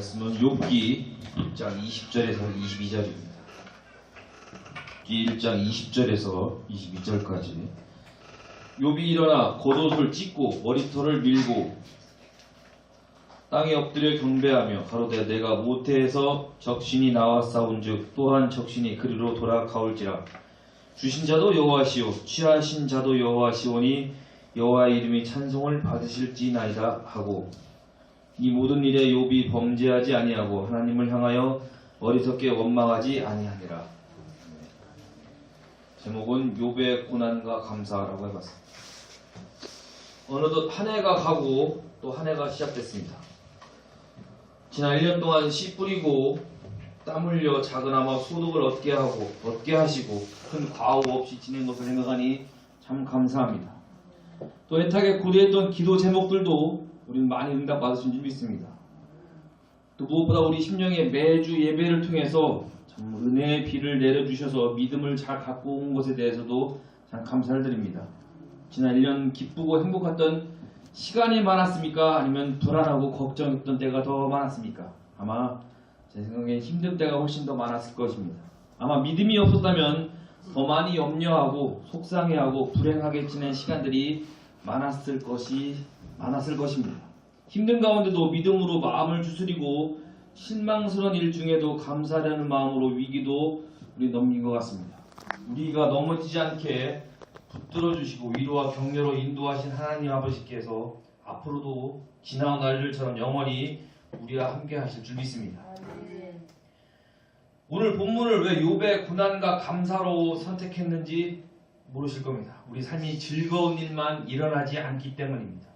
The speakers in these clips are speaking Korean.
말씀은 욥기 1장 20절에서 22절입니다. 욥기 1장 20절에서 22절까지 욥이 일어나 겉옷을 찢고 머리털을 밀고 땅에 엎드려 경배하며 가로되 내가 모태에서 적신이 나와 싸운즉 또한 적신이 그리로 돌아가올지라 주신 자도 여호와시오 취하신 자도 여호와시오니 여호와의 이름이 찬송을 받으실지나이다 하고 이 모든 일에 욥이 범죄하지 아니하고 하나님을 향하여 어리석게 원망하지 아니하니라. 제목은 욥의 고난과 감사라고 해봤습니다. 어느덧 한 해가 가고 또 한 해가 시작됐습니다. 지난 1년 동안 씨 뿌리고 땀 흘려 작은아마 소득을 얻게 하고 얻게 하시고 큰 과오 없이 지낸 것을 생각하니 참 감사합니다. 또 애타게 고대했던 기도 제목들도 우리는 많이 응답 받으신 줄 믿습니다. 또 무엇보다 우리 심령의 매주 예배를 통해서 참 은혜의 비를 내려주셔서 믿음을 잘 갖고 온 것에 대해서도 참 감사를 드립니다. 지난 1년 기쁘고 행복했던 시간이 많았습니까? 아니면 불안하고 걱정했던 때가 더 많았습니까? 아마 제 생각엔 힘든 때가 훨씬 더 많았을 것입니다. 아마 믿음이 없었다면 더 많이 염려하고 속상해하고 불행하게 지낸 시간들이 많았을 것이 많았을 것입니다. 힘든 가운데도 믿음으로 마음을 추스리고 실망스러운 일 중에도 감사하는 마음으로 위기도 우리 넘긴 것 같습니다. 우리가 넘어지지 않게 붙들어 주시고 위로와 격려로 인도하신 하나님 아버지께서 앞으로도 지나온 날들처럼 영원히 우리와 함께 하실 줄 믿습니다. 오늘 본문을 왜 욥의 고난과 감사로 선택했는지 모르실 겁니다. 우리 삶이 즐거운 일만 일어나지 않기 때문입니다.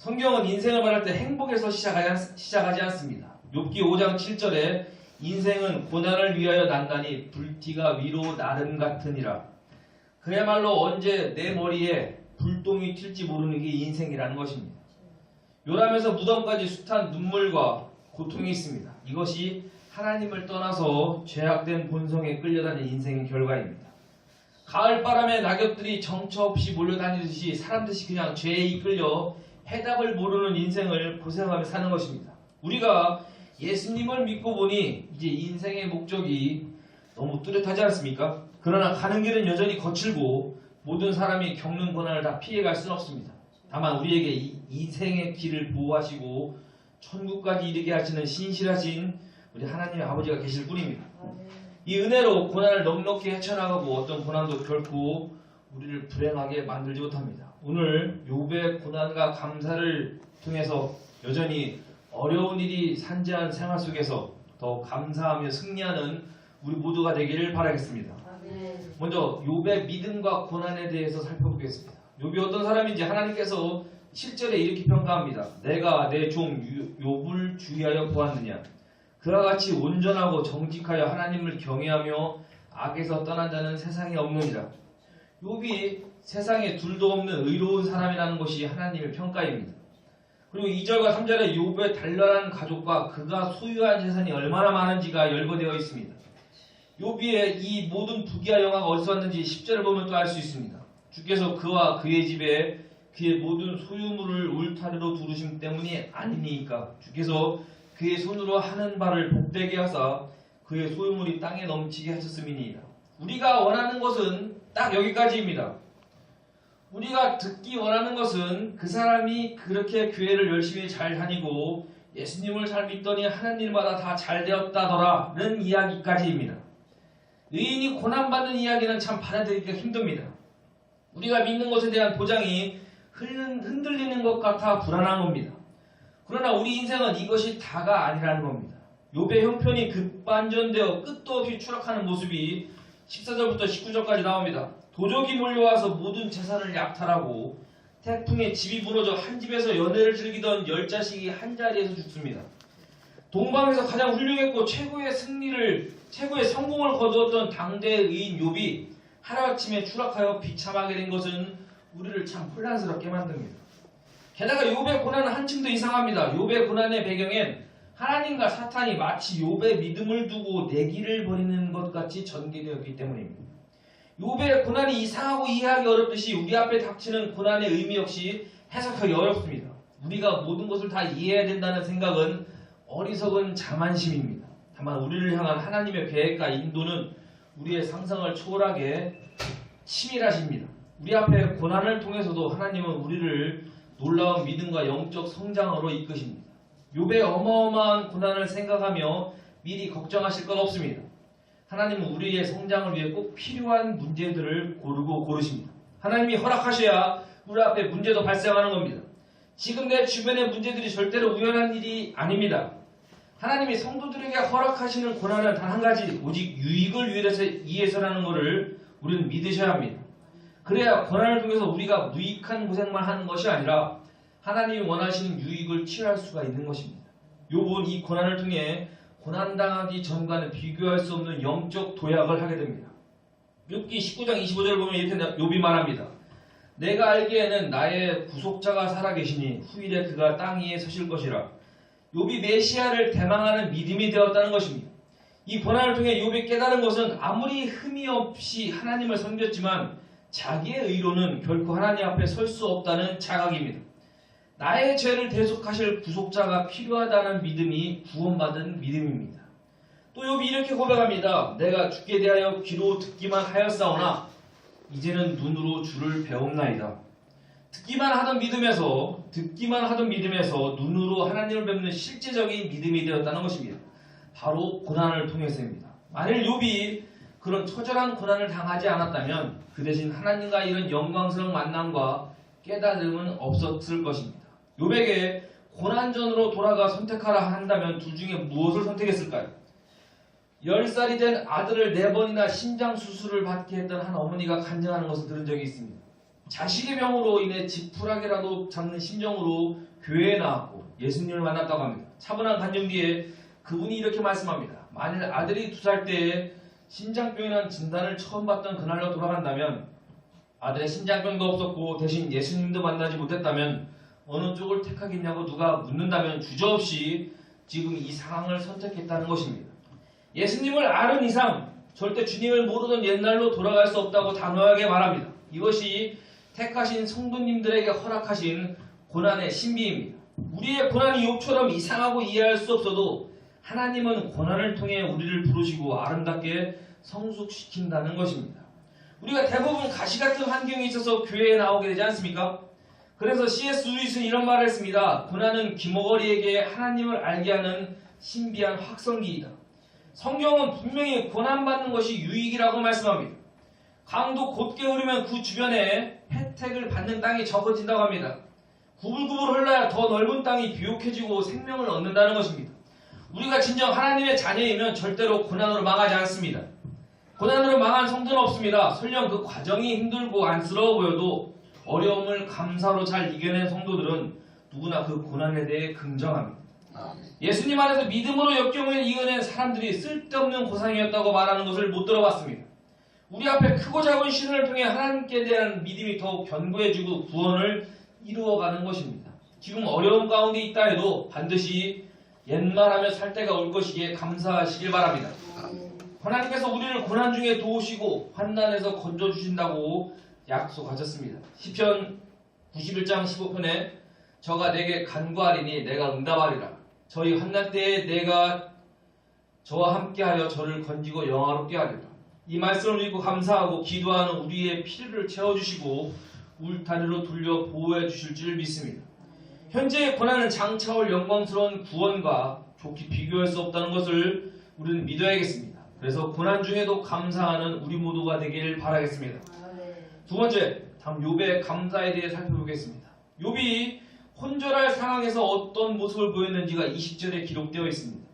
성경은 인생을 말할 때 행복에서 시작하지, 않습니다. 욥기 5장 7절에 인생은 고난을 위하여 난다니 불티가 위로 나름 같으니라. 그야말로 언제 내 머리에 불똥이 튈지 모르는 게 인생이라는 것입니다. 요람에서 무덤까지 숱한 눈물과 고통이 있습니다. 이것이 하나님을 떠나서 죄악된 본성에 끌려다니는 인생의 결과입니다. 가을 바람에 낙엽들이 정처 없이 몰려다니듯이 사람들이 그냥 죄에 이끌려 해답을 모르는 인생을 고생하며 사는 것입니다. 우리가 예수님을 믿고 보니 이제 인생의 목적이 너무 뚜렷하지 않습니까? 그러나 가는 길은 여전히 거칠고 모든 사람이 겪는 고난을 다 피해갈 수는 없습니다. 다만 우리에게 이 인생의 길을 보호하시고 천국까지 이르게 하시는 신실하신 우리 하나님의 아버지가 계실 뿐입니다. 이 은혜로 고난을 넉넉히 헤쳐나가고 어떤 고난도 결코 우리를 불행하게 만들지 못합니다. 오늘 욥의 고난과 감사를 통해서 여전히 어려운 일이 산재한 생활 속에서 더 감사하며 승리하는 우리 모두가 되기를 바라겠습니다. 먼저 욥의 믿음과 고난에 대해서 살펴보겠습니다. 욥이 어떤 사람인지 하나님께서 7절에 이렇게 평가합니다. 내가 내 종 욥을 주의하여 보았느냐 그와 같이 온전하고 정직하여 하나님을 경외하며 악에서 떠난 자는 세상에 없느니라. 욥이 세상에 둘도 없는 의로운 사람이라는 것이 하나님의 평가입니다. 그리고 2절과 3절에 욥의 단란한 가족과 그가 소유한 재산이 얼마나 많은지가 열거되어 있습니다. 욥의 이 모든 부귀와 영화가 어디서 왔는지 10절을 보면 또 알 수 있습니다. 주께서 그와 그의 집에 그의 모든 소유물을 울타리로 두르심 때문이 아니니까 주께서 그의 손으로 하는 바를 복되게 하사 그의 소유물이 땅에 넘치게 하셨음이니이다. 우리가 원하는 것은 딱 여기까지입니다. 우리가 듣기 원하는 것은 그 사람이 그렇게 교회를 열심히 잘 다니고 예수님을 잘 믿더니 하는 일마다 다 잘 되었다더라는 이야기까지입니다. 의인이 고난받는 이야기는 참 받아들이기가 힘듭니다. 우리가 믿는 것에 대한 보장이 흔들리는 것 같아 불안한 겁니다. 그러나 우리 인생은 이것이 다가 아니라는 겁니다. 욥의 형편이 급반전되어 끝도 없이 추락하는 모습이 14절부터 19절까지 나옵니다. 도적이 몰려와서 모든 재산을 약탈하고 태풍에 집이 무너져 한 집에서 연애를 즐기던 열 자식이 한 자리에서 죽습니다. 동방에서 가장 훌륭했고 최고의 승리를 최고의 성공을 거두었던 당대 의인 욥이 하루아침에 추락하여 비참하게 된 것은 우리를 참 혼란스럽게 만듭니다. 게다가 욥의 고난은 한층 더 이상합니다. 욥의 고난의 배경엔 하나님과 사탄이 마치 욥의 믿음을 두고 내기를 벌이는 것 같이 전개되었기 때문입니다. 욥의 고난이 이상하고 이해하기 어렵듯이 우리 앞에 닥치는 고난의 의미 역시 해석하기 어렵습니다. 우리가 모든 것을 다 이해해야 된다는 생각은 어리석은 자만심입니다. 다만 우리를 향한 하나님의 계획과 인도는 우리의 상상을 초월하게 치밀하십니다. 우리 앞에 고난을 통해서도 하나님은 우리를 놀라운 믿음과 영적 성장으로 이끄십니다. 욥의 어마어마한 고난을 생각하며 미리 걱정하실 것 없습니다. 하나님은 우리의 성장을 위해 꼭 필요한 문제들을 고르고 고르십니다. 하나님이 허락하셔야 우리 앞에 문제도 발생하는 겁니다. 지금 내 주변의 문제들이 절대로 우연한 일이 아닙니다. 하나님이 성도들에게 허락하시는 고난은 단 한 가지, 오직 유익을 위해서 위해서라는 것을 우리는 믿으셔야 합니다. 그래야 고난을 통해서 우리가 무익한 고생만 하는 것이 아니라 하나님이 원하시는 유익을 취할 수가 있는 것입니다. 욥은 이 고난을 통해 고난당하기 전과는 비교할 수 없는 영적 도약을 하게 됩니다. 욥기 19장 25절을 보면 이렇게 욥이 말합니다. 내가 알기에는 나의 구속자가 살아계시니 후일에 그가 땅 위에 서실 것이라. 욥이 메시아를 대망하는 믿음이 되었다는 것입니다. 이 고난을 통해 욥이 깨달은 것은 아무리 흠이 없이 하나님을 섬겼지만 자기의 의로는 결코 하나님 앞에 설 수 없다는 자각입니다. 나의 죄를 대속하실 구속자가 필요하다는 믿음이 구원받은 믿음입니다. 또 욥이 이렇게 고백합니다. 내가 죽게 대하여 귀로 듣기만 하였사오나 이제는 눈으로 주를 배웠나이다. 듣기만 하던 믿음에서 듣기만 하던 믿음에서 눈으로 하나님을 뵙는 실제적인 믿음이 되었다는 것입니다. 바로 고난을 통해서입니다. 만일 욥이 그런 처절한 고난을 당하지 않았다면 그 대신 하나님과 이런 영광스러운 만남과 깨달음은 없었을 것입니다. 욥에게 고난전으로 돌아가 선택하라 한다면 둘 중에 무엇을 선택했을까요? 10살이 된 아들을 4번이나 심장 수술을 받게 했던 한 어머니가 간증하는 것을 들은 적이 있습니다. 자식의 병으로 인해 지푸라기라도 잡는 심정으로 교회에 나왔고 예수님을 만났다고 합니다. 차분한 간증 뒤에 그분이 이렇게 말씀합니다. 만일 아들이 두 살 때에 심장병이라는 진단을 처음 받던 그날로 돌아간다면 아들의 심장병도 없었고 대신 예수님도 만나지 못했다면 어느 쪽을 택하겠냐고 누가 묻는다면 주저없이 지금 이 상황을 선택했다는 것입니다. 예수님을 아는 이상 절대 주님을 모르던 옛날로 돌아갈 수 없다고 단호하게 말합니다. 이것이 택하신 성도님들에게 허락하신 고난의 신비입니다. 우리의 고난이 욕처럼 이상하고 이해할 수 없어도 하나님은 고난을 통해 우리를 부르시고 아름답게 성숙시킨다는 것입니다. 우리가 대부분 가시 같은 환경에 있어서 교회에 나오게 되지 않습니까? 그래서 C.S. 루이스는 이런 말을 했습니다. 고난은 기머거리에게 하나님을 알게 하는 신비한 확성기이다. 성경은 분명히 고난받는 것이 유익이라고 말씀합니다. 강도 곧게 흐르면 그 주변에 혜택을 받는 땅이 적어진다고 합니다. 구불구불 흘러야 더 넓은 땅이 비옥해지고 생명을 얻는다는 것입니다. 우리가 진정 하나님의 자녀이면 절대로 고난으로 망하지 않습니다. 고난으로 망한 성도는 없습니다. 설령 그 과정이 힘들고 안쓰러워 보여도 어려움을 감사로 잘 이겨낸 성도들은 누구나 그 고난에 대해 긍정합니다. 예수님 안에서 믿음으로 역경을 이겨낸 사람들이 쓸데없는 고상이었다고 말하는 것을 못 들어봤습니다. 우리 앞에 크고 작은 시련을 통해 하나님께 대한 믿음이 더욱 견고해지고 구원을 이루어가는 것입니다. 지금 어려움 가운데 있다 해도 반드시 옛말하며 살 때가 올 것이기에 감사하시길 바랍니다. 하나님께서 우리를 고난 중에 도우시고 환난에서 건져 주신다고 약속하셨습니다. 시편 91장 15편에 저가 내게 간구하리니 내가 응답하리라. 저희 환난 때에 내가 저와 함께하여 저를 건지고 영화롭게 하리라. 이 말씀을 읽고 감사하고 기도하는 우리의 필요를 채워주시고 울타리로 돌려 보호해 주실 줄 믿습니다. 현재의 고난은 장차올 영광스러운 구원과 좋게 비교할 수 없다는 것을 우리는 믿어야겠습니다. 그래서 고난 중에도 감사하는 우리 모두가 되길 바라겠습니다. 두 번째, 다음 욥의 감사에 대해 살펴보겠습니다. 욥이 혼절할 상황에서 어떤 모습을 보였는지가 20절에 기록되어 있습니다.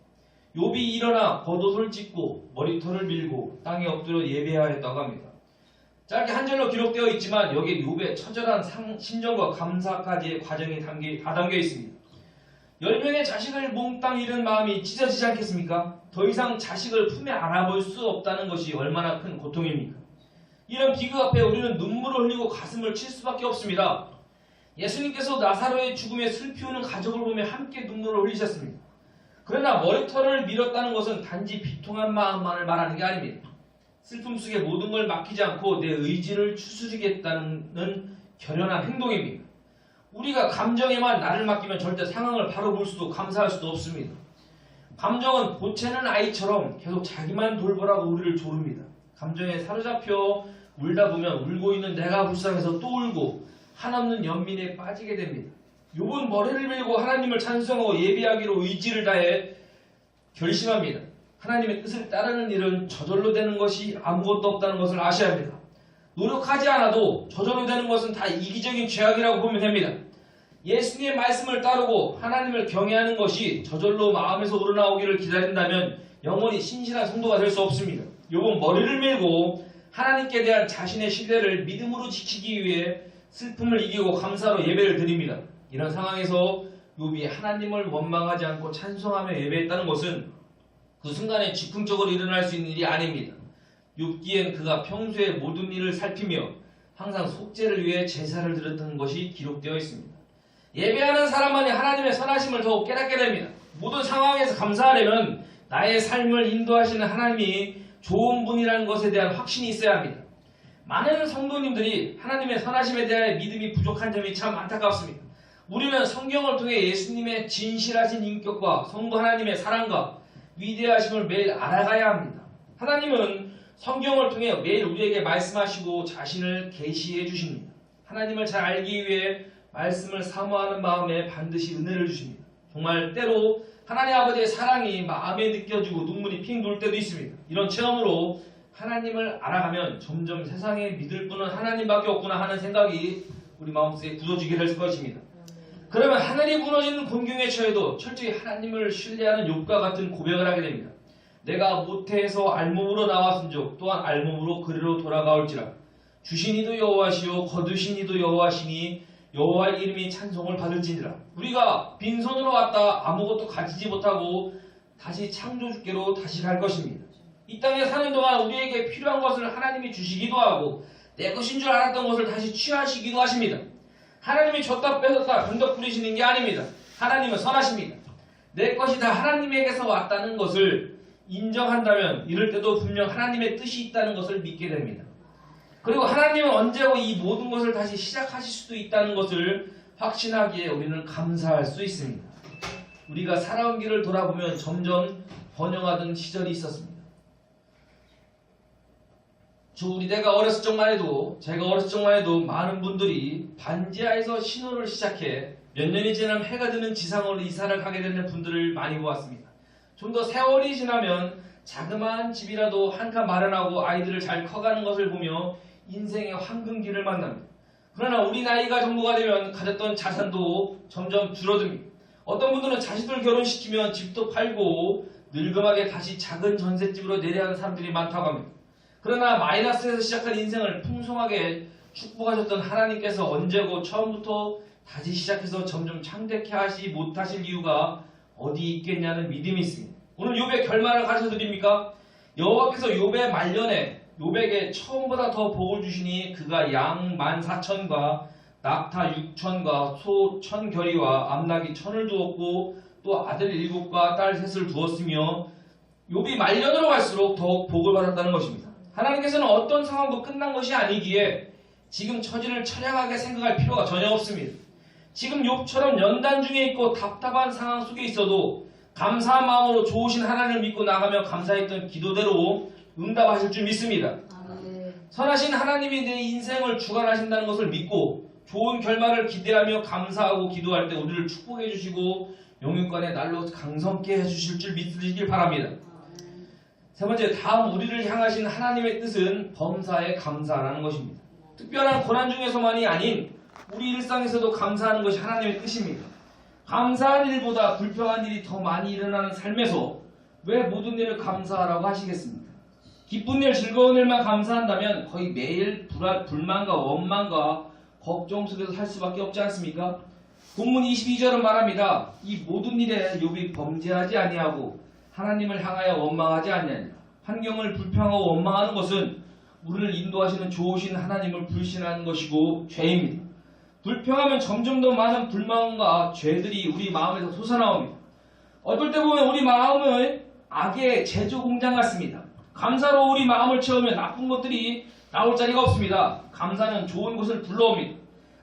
욥이 일어나 겉옷을 찢고 머리털을 밀고 땅에 엎드려 예배하였다고 합니다. 짧게 한 절로 기록되어 있지만 여기에 욥의 처절한 상, 심정과 감사까지의 과정이 담겨, 다 담겨 있습니다. 열 명의 자식을 몽땅 잃은 마음이 찢어지지 않겠습니까? 더 이상 자식을 품에 안아볼 수 없다는 것이 얼마나 큰 고통입니까? 이런 비극 앞에 우리는 눈물을 흘리고 가슴을 칠 수밖에 없습니다. 예수님께서 나사로의 죽음에 슬피우는 가족을 보며 함께 눈물을 흘리셨습니다. 그러나 머리털을 밀었다는 것은 단지 비통한 마음만을 말하는 게 아닙니다. 슬픔 속에 모든 걸 맡기지 않고 내 의지를 추스리겠다는 결연한 행동입니다. 우리가 감정에만 나를 맡기면 절대 상황을 바로 볼 수도 감사할 수도 없습니다. 감정은 보채는 아이처럼 계속 자기만 돌보라고 우리를 조릅니다. 감정에 사로잡혀 울다 보면 울고 있는 내가 불쌍해서 또 울고 한없는 연민에 빠지게 됩니다. 욥은 머리를 밀고 하나님을 찬송하고 예비하기로 의지를 다해 결심합니다. 하나님의 뜻을 따르는 일은 저절로 되는 것이 아무것도 없다는 것을 아셔야 합니다. 노력하지 않아도 저절로 되는 것은 다 이기적인 죄악이라고 보면 됩니다. 예수님의 말씀을 따르고 하나님을 경외하는 것이 저절로 마음에서 우러나오기를 기다린다면 영원히 신실한 성도가 될 수 없습니다. 요번 머리를 밀고 하나님께 대한 자신의 신뢰를 믿음으로 지키기 위해 슬픔을 이기고 감사로 예배를 드립니다. 이런 상황에서 욥이 하나님을 원망하지 않고 찬송하며 예배했다는 것은 그 순간에 즉흥적으로 일어날 수 있는 일이 아닙니다. 욥기엔 그가 평소에 모든 일을 살피며 항상 속죄를 위해 제사를 드렸던 것이 기록되어 있습니다. 예배하는 사람만이 하나님의 선하심을 더욱 깨닫게 됩니다. 모든 상황에서 감사하려면 나의 삶을 인도하시는 하나님이 좋은 분이라는 것에 대한 확신이 있어야 합니다. 많은 성도님들이 하나님의 선하심에 대한 믿음이 부족한 점이 참 안타깝습니다. 우리는 성경을 통해 예수님의 진실하신 인격과 성도 하나님의 사랑과 위대하심을 매일 알아가야 합니다. 하나님은 성경을 통해 매일 우리에게 말씀하시고 자신을 계시해 주십니다. 하나님을 잘 알기 위해 말씀을 사모하는 마음에 반드시 은혜를 주십니다. 정말 때로 하나님 아버지의 사랑이 마음에 느껴지고 눈물이 핑 돌 때도 있습니다. 이런 체험으로 하나님을 알아가면 점점 세상에 믿을 분은 하나님밖에 없구나 하는 생각이 우리 마음속에 굳어지게 될 것입니다. 그러면 하늘이 무너지는 곤경에 처해도 철저히 하나님을 신뢰하는 욕과 같은 고백을 하게 됩니다. 내가 모태에서 알몸으로 나왔은즉 또한 알몸으로 그리로 돌아가올지라 주신 이도 여호와시요 거두신 이도 여호와시니 여호와의 이름이 찬송을 받을지니라 우리가 빈손으로 왔다 아무것도 가지지 못하고 다시 창조주께로 다시 갈 것입니다. 이 땅에 사는 동안 우리에게 필요한 것을 하나님이 주시기도 하고 내 것인 줄 알았던 것을 다시 취하시기도 하십니다. 하나님이 줬다 뺏었다 변덕 부리시는 게 아닙니다. 하나님은 선하십니다. 내 것이 다 하나님에게서 왔다는 것을 인정한다면 이럴 때도 분명 하나님의 뜻이 있다는 것을 믿게 됩니다. 그리고 하나님은 언제고 이 모든 것을 다시 시작하실 수도 있다는 것을 확신하기에 우리는 감사할 수 있습니다. 우리가 살아온 길을 돌아보면 점점 번영하던 시절이 있었습니다. 저 우리 내가 어렸을 적만 해도 제가 어렸을 적만 해도 많은 분들이 반지하에서 신혼을 시작해 몇 년이 지나면 해가 드는 지상으로 이사를 가게 되는 분들을 많이 보았습니다. 좀 더 세월이 지나면 자그마한 집이라도 한 칸 마련하고 아이들을 잘 커가는 것을 보며 인생의 황금기를 만납니다. 그러나 우리 나이가 정도가 되면 가졌던 자산도 점점 줄어듭니다. 어떤 분들은 자식들 결혼시키면 집도 팔고 늙음하게 다시 작은 전셋집으로 내려야 하는 사람들이 많다고 합니다. 그러나 마이너스에서 시작한 인생을 풍성하게 축복하셨던 하나님께서 언제고 처음부터 다시 시작해서 점점 창대케 하시 못하실 이유가 어디 있겠냐는 믿음이 있습니다. 오늘 욥의 결말을 가르쳐 드립니까? 여호와께서 욥의 말년에 욥에게 처음보다 더 복을 주시니 그가 양 만 사천과 낙타 육천과 소 천결이와 암낙이 천을 두었고 또 아들 일곱과 딸 셋을 두었으며 욥이 말년으로 갈수록 더욱 복을 받았다는 것입니다. 하나님께서는 어떤 상황도 끝난 것이 아니기에 지금 처지를 처량하게 생각할 필요가 전혀 없습니다. 지금 욥처럼 연단 중에 있고 답답한 상황 속에 있어도 감사한 마음으로 좋으신 하나님을 믿고 나가며 감사했던 기도대로 응답하실 줄 믿습니다. 아멘. 선하신 하나님이 내 인생을 주관하신다는 것을 믿고 좋은 결말을 기대하며 감사하고 기도할 때 우리를 축복해 주시고 영육간의 날로 강성케 해주실 줄 믿으시길 바랍니다. 아멘. 세 번째, 다음 우리를 향하신 하나님의 뜻은 범사에 감사라는 것입니다. 특별한 고난 중에서만이 아닌 우리 일상에서도 감사하는 것이 하나님의 뜻입니다. 감사한 일보다 불평한 일이 더 많이 일어나는 삶에서 왜 모든 일을 감사하라고 하시겠습니까? 기쁜 일, 즐거운 일만 감사한다면 거의 매일 불안, 불만과 원망과 걱정 속에서 살 수밖에 없지 않습니까? 본문 22절은 말합니다. 이 모든 일에 욥이 범죄하지 아니하고 하나님을 향하여 원망하지 아니하니라. 환경을 불평하고 원망하는 것은 우리를 인도하시는 좋으신 하나님을 불신하는 것이고 죄입니다. 불평하면 점점 더 많은 불만과 죄들이 우리 마음에서 솟아나옵니다. 어떨 때 보면 우리 마음은 악의 제조 공장 같습니다. 감사로 우리 마음을 채우면 나쁜 것들이 나올 자리가 없습니다. 감사는 좋은 것을 불러옵니다.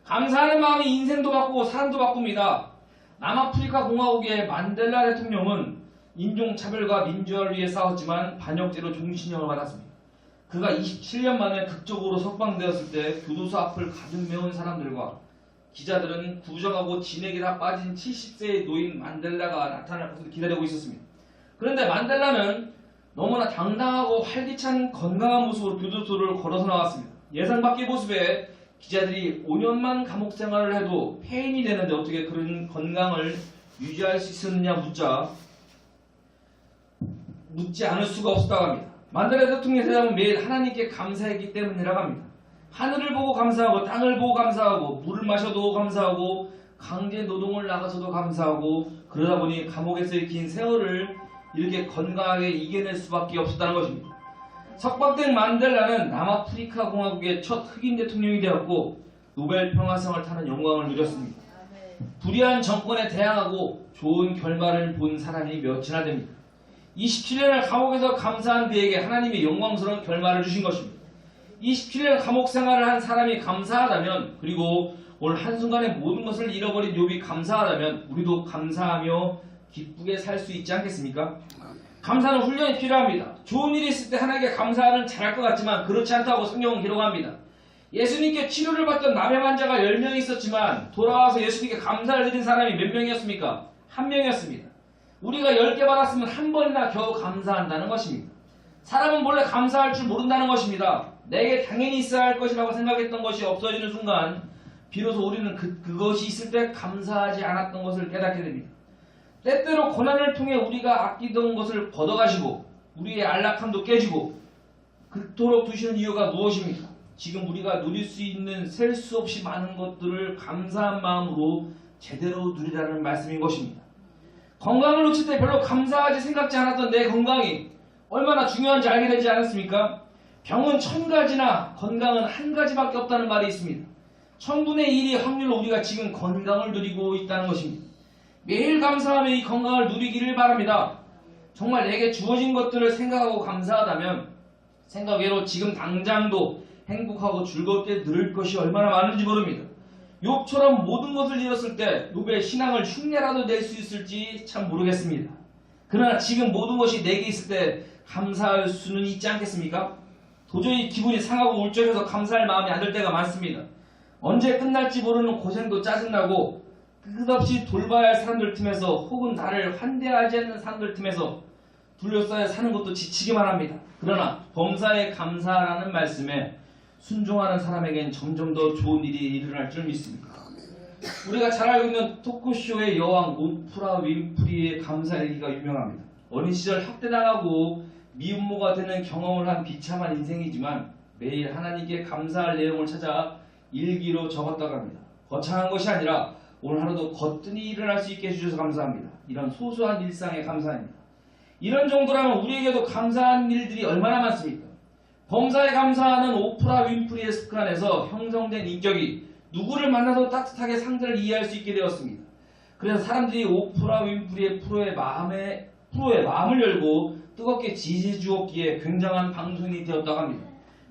감사하는 마음이 인생도 바꾸고 사람도 바꿉니다. 남아프리카 공화국의 만델라 대통령은 인종차별과 민주화를 위해 싸웠지만 반역죄로 종신형을 받았습니다. 그가 27년 만에 극적으로 석방되었을 때 교도소 앞을 가득 메운 사람들과 기자들은 구정하고 진에게 다 빠진 70세의 노인 만델라가 나타날 것을 기다리고 있었습니다. 그런데 만델라는 너무나 당당하고 활기찬 건강한 모습으로 교도소를 걸어서 나왔습니다. 예상 밖의 모습에 기자들이 5년만 감옥 생활을 해도 폐인이 되는데 어떻게 그런 건강을 유지할 수 있었느냐 묻자 묻지 않을 수가 없었다고 합니다. 만델라 대통령의 대답은 매일 하나님께 감사했기 때문이라고 합니다. 하늘을 보고 감사하고 땅을 보고 감사하고 물을 마셔도 감사하고 강제 노동을 나가서도 감사하고 그러다 보니 감옥에서의 긴 세월을 이렇게 건강하게 이겨낼 수밖에 없었다는 것입니다. 석방된 만델라는 남아프리카 공화국의 첫 흑인 대통령이 되었고 노벨 평화상을 타는 영광을 누렸습니다. 불의한 정권에 대항하고 좋은 결말을 본 사람이 몇이나 됩니다. 27년을 감옥에서 감사한 그에게 하나님이 영광스러운 결말을 주신 것입니다. 27년 감옥 생활을 한 사람이 감사하다면 그리고 오늘 한순간에 모든 것을 잃어버린 욥이 감사하다면 우리도 감사하며 기쁘게 살 수 있지 않겠습니까? 감사는 훈련이 필요합니다. 좋은 일이 있을 때 하나님께 감사는 잘할 것 같지만 그렇지 않다고 성경은 기록합니다. 예수님께 치료를 받던 남의 환자가 10명 있었지만 돌아와서 예수님께 감사를 드린 사람이 몇 명이었습니까? 한 명이었습니다. 우리가 10개 받았으면 한 번이나 겨우 감사한다는 것입니다. 사람은 원래 감사할 줄 모른다는 것입니다. 내게 당연히 있어야 할 것이라고 생각했던 것이 없어지는 순간 비로소 우리는 그, 그것이 있을 때 감사하지 않았던 것을 깨닫게 됩니다. 때때로 고난을 통해 우리가 아끼던 것을 걷어가시고 우리의 안락함도 깨지고 그토록 두시는 이유가 무엇입니까? 지금 우리가 누릴 수 있는 셀 수 없이 많은 것들을 감사한 마음으로 제대로 누리라는 말씀인 것입니다. 건강을 놓칠 때 별로 감사하지 생각지 않았던 내 건강이 얼마나 중요한지 알게 되지 않았습니까? 병은 천 가지나 건강은 한 가지밖에 없다는 말이 있습니다. 천분의 일이 확률로 우리가 지금 건강을 누리고 있다는 것입니다. 매일 감사하며 이 건강을 누리기를 바랍니다. 정말 내게 주어진 것들을 생각하고 감사하다면 생각외로 지금 당장도 행복하고 즐겁게 누릴 것이 얼마나 많은지 모릅니다. 욥처럼 모든 것을 잃었을 때 욥의 신앙을 흉내라도 낼 수 있을지 참 모르겠습니다. 그러나 지금 모든 것이 내게 있을 때 감사할 수는 있지 않겠습니까? 도저히 기분이 상하고 울적해서 감사할 마음이 안 들 때가 많습니다. 언제 끝날지 모르는 고생도 짜증나고 끝없이 돌봐야 할 사람들 틈에서 혹은 나를 환대하지 않는 사람들 틈에서 둘러싸여 사는 것도 지치기만 합니다. 그러나 범사에 감사라는 말씀에 순종하는 사람에겐 점점 더 좋은 일이 일어날 줄 믿습니다. 우리가 잘 알고 있는 토크쇼의 여왕 오프라 윈프리의 감사 일기가 유명합니다. 어린 시절 학대당하고 미움모가 되는 경험을 한 비참한 인생이지만 매일 하나님께 감사할 내용을 찾아 일기로 적었다고 합니다. 거창한 것이 아니라 오늘 하루도 거뜬히 일어날 수 있게 해주셔서 감사합니다. 이런 소소한 일상에 감사합니다. 이런 정도라면 우리에게도 감사한 일들이 얼마나 많습니까? 범사에 감사하는 오프라 윈프리의 습관에서 형성된 인격이 누구를 만나도 따뜻하게 상대를 이해할 수 있게 되었습니다. 그래서 사람들이 오프라 윈프리의 프로의 마음에 프로의 마음을 열고 뜨겁게 지지해 주었기에 굉장한 방송이 되었다고 합니다.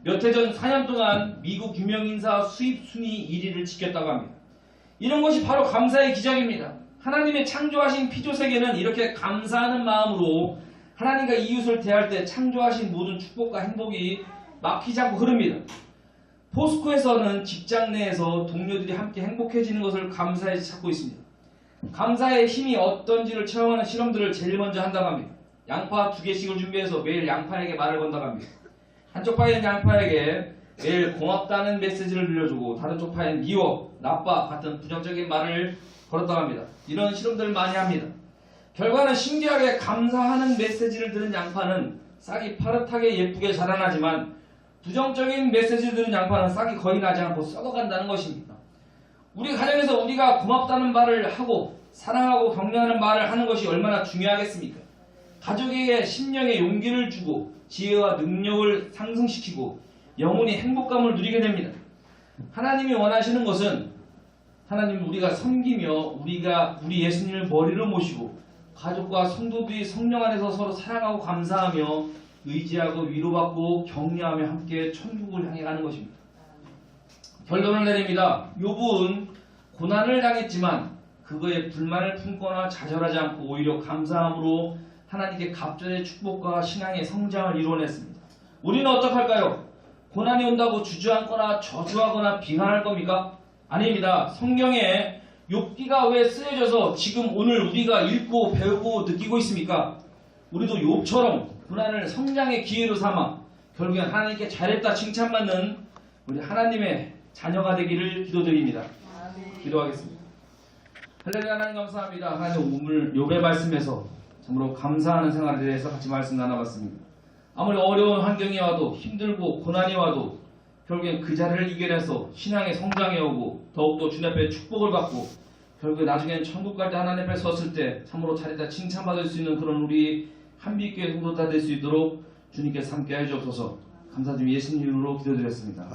몇 해 전 4년 동안 미국 유명 인사 수입 순위 1위를 지켰다고 합니다. 이런 것이 바로 감사의 기적입니다. 하나님의 창조하신 피조 세계는 이렇게 감사하는 마음으로 하나님과 이웃을 대할 때 창조하신 모든 축복과 행복이 막히지 않고 흐릅니다. 포스코에서는 직장 내에서 동료들이 함께 행복해지는 것을 감사에 찾고 있습니다. 감사의 힘이 어떤지를 체험하는 실험들을 제일 먼저 한다고 합니다. 양파 두 개씩을 준비해서 매일 양파에게 말을 건다고 합니다. 한쪽 파에는 양파에게 매일 고맙다는 메시지를 들려주고 다른 쪽 파에는 미워, 나빠 같은 부정적인 말을 걸었다고 합니다. 이런 실험들을 많이 합니다. 결과는 신기하게 감사하는 메시지를 들은 양파는 싹이 파릇하게 예쁘게 자라나지만 부정적인 메시지를 들은 양파는 싹이 거의 나지 않고 썩어간다는 것입니다. 우리 가정에서 우리가 고맙다는 말을 하고 사랑하고 격려하는 말을 하는 것이 얼마나 중요하겠습니까? 가족에게 심령의 용기를 주고 지혜와 능력을 상승시키고 영혼이 행복감을 누리게 됩니다. 하나님이 원하시는 것은 하나님 우리가 섬기며 우리가 우리 예수님을 머리로 모시고 가족과 성도들이 성령 안에서 서로 사랑하고 감사하며 의지하고 위로받고 격려하며 함께 천국을 향해 가는 것입니다. 결론을 내립니다. 욥은 고난을 당했지만 그거에 불만을 품거나 좌절하지 않고 오히려 감사함으로 하나님께 갑절의 축복과 신앙의 성장을 이루어냈습니다. 우리는 어떡할까요? 고난이 온다고 주저앉거나 저주하거나 비난할 겁니까? 아닙니다. 성경에 욥기가 왜 쓰여져서 지금 오늘 우리가 읽고 배우고 느끼고 있습니까? 우리도 욥처럼 고난을 성장의 기회로 삼아 결국엔 하나님께 잘했다 칭찬받는 우리 하나님의 자녀가 되기를 기도드립니다. 기도하겠습니다. 할렐루야 하나님 감사합니다. 하나님 오늘 욥의 말씀에서 참으로 감사하는 생활에 대해서 같이 말씀 나눠봤습니다. 아무리 어려운 환경이 와도 힘들고 고난이 와도 결국엔 그 자리를 이겨내서 신앙의 성장해 오고 더욱더 주님 앞에 축복을 받고 결국에 나중에는 천국 갈 때 하나님 앞에 섰을 때 참으로 잘했다 칭찬받을 수 있는 그런 우리 한비교회 성도 다 될 수 있도록 주님께서 함께 해주옵소서 감사드리며 예수님 이름으로 기도드렸습니다.